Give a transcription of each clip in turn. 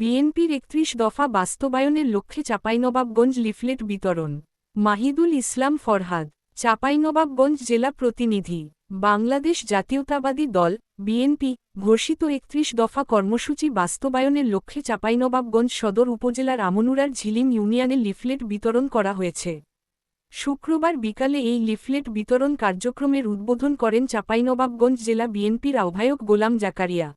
বিএনপির একত্রিশ দফা বাস্তবায়নের লক্ষ্যে চাঁপাইনবাবগঞ্জ লিফলেট বিতরণ। মাহিদুল ইসলাম ফরহাদ, চাঁপাইনবাবগঞ্জ জেলা প্রতিনিধি, বাংলাদেশ জাতীয়তাবাদী দল, বিএনপি, ঘোষিত একত্রিশ দফা কর্মসূচি বাস্তবায়নের লক্ষ্যে চাঁপাইনবাবগঞ্জ সদর উপজেলার আমনুরার ঝিলিম ইউনিয়নে লিফলেট বিতরণ করা হয়েছে। শুক্রবার বিকালে এই লিফলেট বিতরণ কার্যক্রমের উদ্বোধন করেন চাঁপাইনবাবগঞ্জ জেলা বিএনপির আহ্বায়ক গোলাম জাকারিয়া।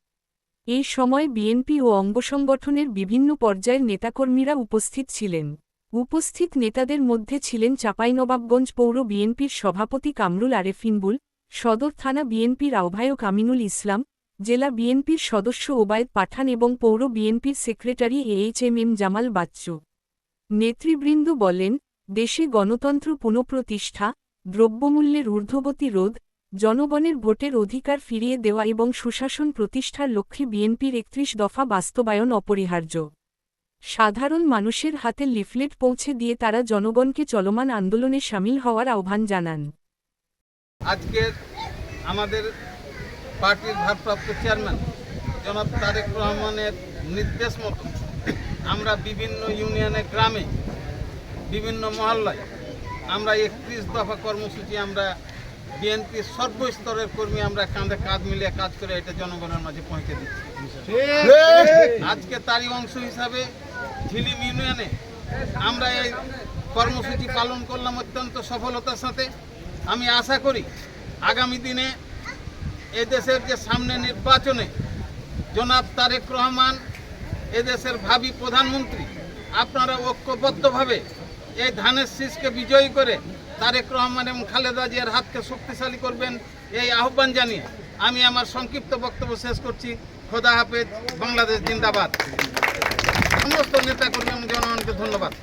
এই সময় বিএনপি ও অঙ্গসংগঠনের বিভিন্ন পর্যায়ের নেতাকর্মীরা উপস্থিত ছিলেন। উপস্থিত নেতাদের মধ্যে ছিলেন চাঁপাইনবাবগঞ্জ পৌর বিএনপির সভাপতি কামরুল আরেফিনবুল সদর থানা বিএনপির আহ্বায়ক আমিনুল ইসলাম, জেলা বিএনপির সদস্য ওবায়দ পাঠান এবং পৌর বিএনপির secretary H M M Jamal Bachchu. নেতৃবৃন্দ বলেন, দেশে গণতন্ত্র পুনঃপ্রতিষ্ঠা, দ্রব্যমূল্যের ঊর্ধ্বগতি রোধ জনগণের ভোটের অধিকার ফিরিয়ে দেওয়া এবং সুশাসন প্রতিষ্ঠার লক্ষ্যে বিএনপির একত্রিশ দফা বাস্তবায়ন অপরিহার্য। সাধারণ মানুষের হাতে লিফলেট পৌঁছে দিয়ে তারা জনগণকে চলমান আন্দোলনে সামিল হওয়ার আহ্বান জানান। আজকে আমাদের পার্টির ভারপ্রাপ্ত চেয়ারম্যান জনাব তারেক রহমানের নির্দেশ মতো আমরা বিভিন্ন ইউনিয়নে গ্রামে, বিভিন্ন মহল্লায় আমরা একত্রিশ দফা কর্মসূচি আমরা বিএনপির সর্বস্তরের কর্মী আমরা কাঁধে কাঁধ মিলিয়ে কাজ করে এটা জনগণের মাঝে পৌঁছে দিচ্ছি। আজকে তারই অংশ হিসাবে ঝিলিম ইউনিয়নে আমরা এই কর্মসূচি পালন করলাম অত্যন্ত সফলতার সাথে। আমি আশা করি আগামী দিনে এদেশের যে সামনে নির্বাচনে জনাব তারেক রহমান এদেশের ভাবি প্রধানমন্ত্রী আপনারা ঐক্যবদ্ধভাবে এই ধানের শীষকে বিজয়ী করে তারেক রহমান এবং খালেদা জিয়ার হাতকে শক্তিশালী করবেন এই আহ্বান জানিয়ে আমি আমার সংক্ষিপ্ত বক্তব্য শেষ করছি। খোদা হাফেজ, বাংলাদেশ জিন্দাবাদ। সমস্ত নেতাকর্মী এবং জনগণকে ধন্যবাদ।